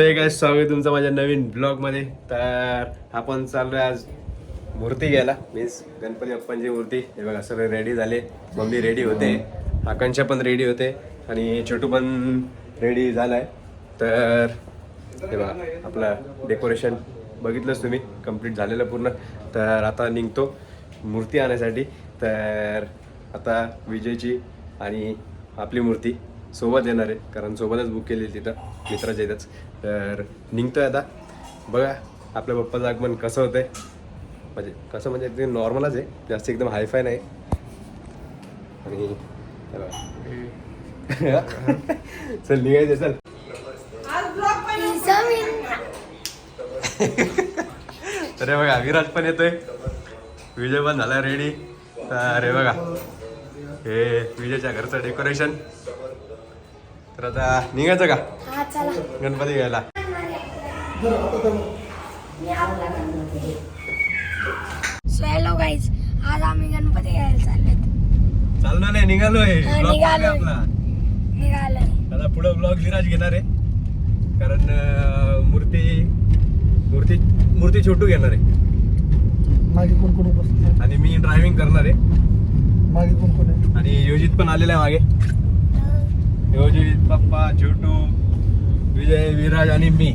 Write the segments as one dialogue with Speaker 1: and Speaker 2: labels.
Speaker 1: काय स्वागत तुमचं माझ्या नवीन ब्लॉगमध्ये. तर आपण चाललो आज मूर्ती घ्यायला. मीन्स गणपती बाप्पांची मूर्ती. हे बघा सगळे रेडी झाले. मम्मी रेडी होते. आकांक्षा पण रेडी होते. आणि छोटू पण रेडी झालाय. तर हे बघा आपलं डेकोरेशन बघितलंच तुम्ही. कंप्लीट झालेलं पूर्ण. तर आता निघतो मूर्ती आणण्यासाठी तर आता विजयची आणि आपली मूर्ती. सोबत येणार आहे कारण सोबतच बुक केली तिथं मित्राच्या इथंच. तर निघतोय आता. बघा आपल्या पप्पाचं आगमन कसं होतंय. म्हणजे कसं म्हणजे एकदम नॉर्मलच आहे जास्त एकदम हायफाय नाही. आणि चल. निघायचं चल. अरे बघा विराज पण येतोय. विजय पण झाला रेडी अरे बघा. हे विजयच्या घरचं डेकोरेशन तर आता निघायचं का?
Speaker 2: हा चला.
Speaker 1: गणपती घ्यायला.
Speaker 2: हॅलो गाईज आज आम्ही गणपती घ्यायला चाललोय.
Speaker 1: चाललो नाही निघालोय. आता पुढे ब्लॉग विराज घेणार आहे. कारण मूर्ती मूर्ती मूर्ती छोटू घेणार आहे.
Speaker 3: मागे कोण कोण?
Speaker 1: आणि मी ड्रायव्हिंग करणार आहे.
Speaker 3: मागे कोण कोण आहे?
Speaker 1: आणि योजित पण आलेला आहे मागे. योजित पप्पा छोटू विजय विराज आणि मी.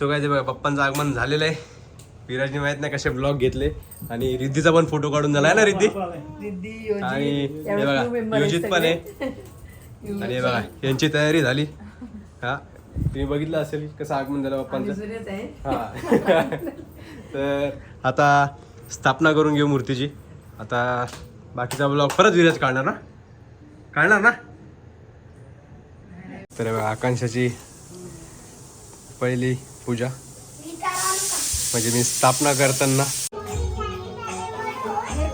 Speaker 1: सो काय ते बघा पप्पांचं आगमन झालेलं आहे. विराजने माहीत नाही कसे ब्लॉग घेतले. आणि रिद्धीचा पण फोटो काढून झालाय ना रिद्धी?
Speaker 4: दिदी
Speaker 1: आणि हे बघा योजित पण आहे. आणि हे बघा यांची तयारी झाली. हा तुम्ही बघितलं असेल कसं आगमन झालं पप्पांचं? हा. तर आता स्थापना करून घेऊ मूर्तीची. आता बाकीचा ब्लॉग परत विराज काढणार ना? काढणार ना? तर हे बघा, आकांक्षाची पहिली पूजा म्हणजे मी स्थापना करताना
Speaker 2: हे?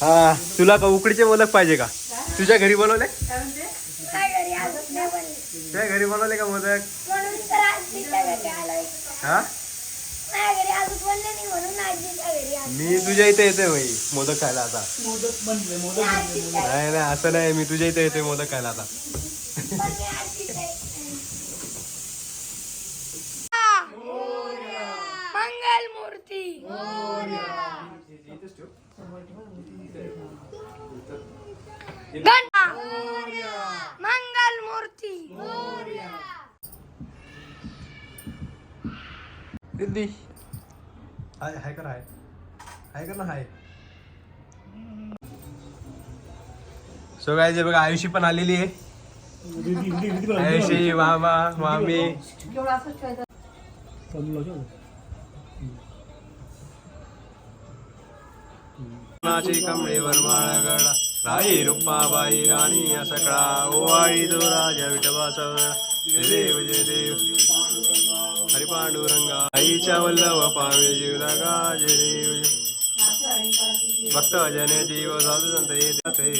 Speaker 1: हा तुला का उकडीचे मोदक पाहिजे का तुझ्या घरी बनवले. तुझ्या घरी बनवले का मोदक. हा मी तुझ्या इथे येते भाई मोदक खायला आता.
Speaker 3: मोदक बनले मोदक
Speaker 1: नाही नाही असं नाही मी तुझ्या इथे येते मोदक खायला आता.
Speaker 2: मंगल मूर्ती मंगल मूर्ती
Speaker 1: दिदी हाय हाय कर हाय. हाय कर ना हाय. सो काय जे बघा, आयुषी पण आलेली आहे. आयुषी मामा मामी कमळेवर माळगडा राई रुक्माबाई राणी या सकळा ओवाळी तो राजा विठोबा सवळा जय देव जय देव. हरी पांडुरंगा आईच्या वल्लभ पावे जीवदागा जय देव। भक्त भजने जीव साधू संत येते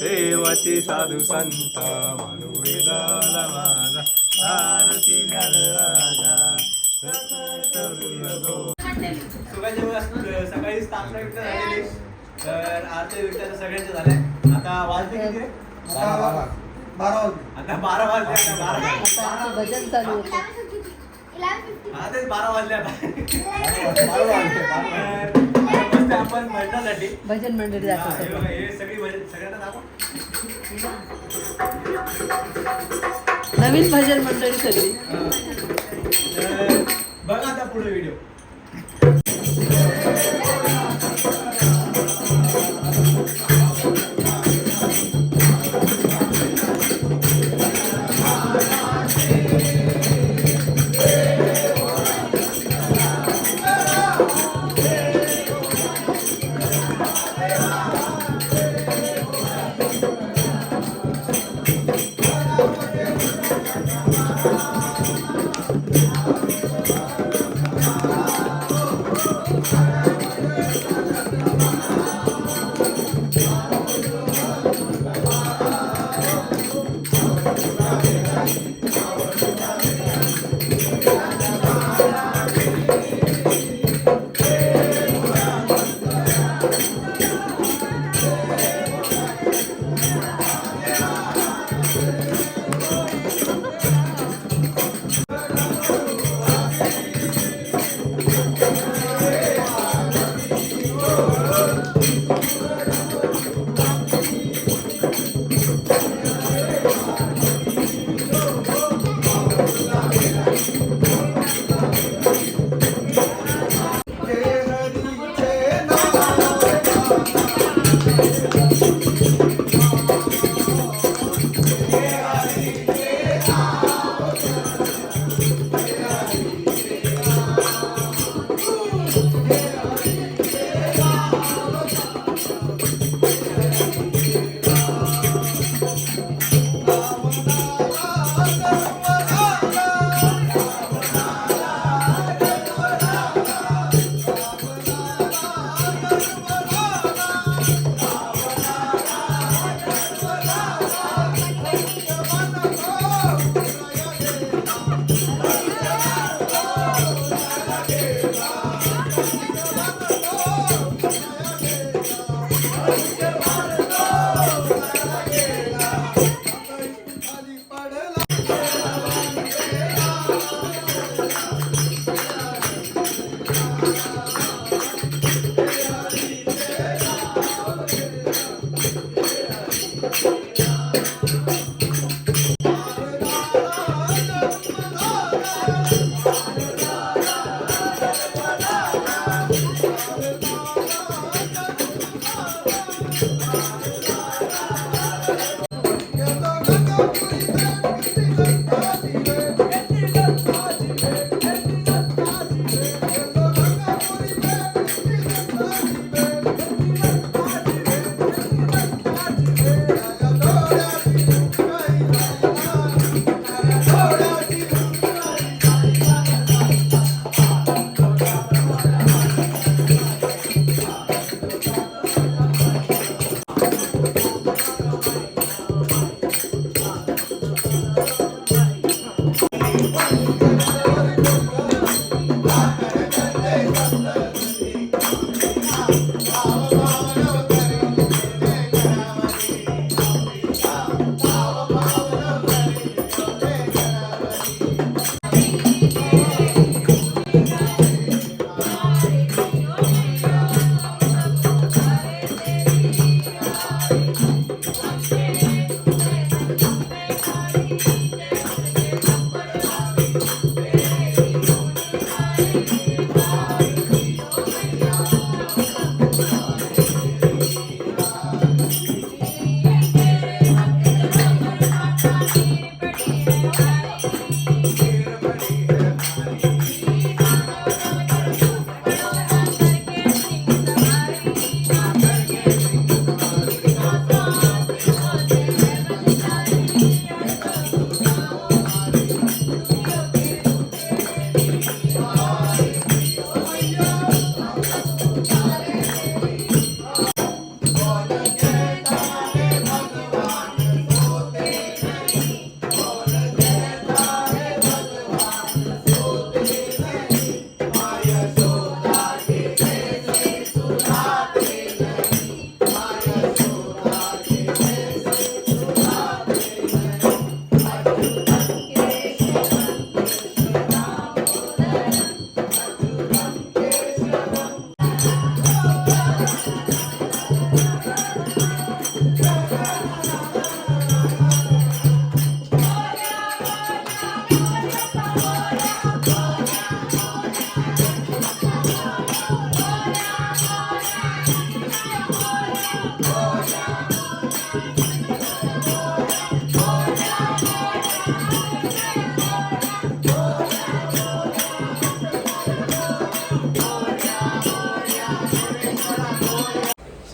Speaker 1: देवाची साधू संत मानू वेदाला माझा आरती राजा सकाळी स्थापना विकत झालेली तर आरती विकत सगळ्यांचे झाले. आता वाजले किती रे? आता बारा वाजले. आता बारा
Speaker 4: भजन चालू होतं.
Speaker 1: हा तेच बारा वाजले आता. आपण भजनासाठी
Speaker 4: भजन मंडळी
Speaker 1: हा, सगळी. भजन सगळ्यांना दाखव.
Speaker 4: नवीन भजन मंडळी सगळी.
Speaker 1: बघा आता पुढे video Thank you.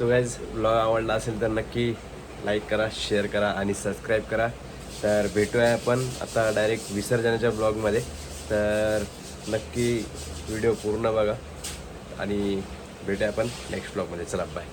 Speaker 1: So guys blog आवडला असेल तर नक्की लाईक करा शेअर करा आणि सबस्क्राईब करा. तर भेटूया आपण आता डायरेक्ट विसर्जनाच्या ब्लॉगमध्ये तर नक्की व्हिडिओ पूर्ण बघा आणि भेटूया आपण नेक्स्ट ब्लॉगमध्ये चला बाय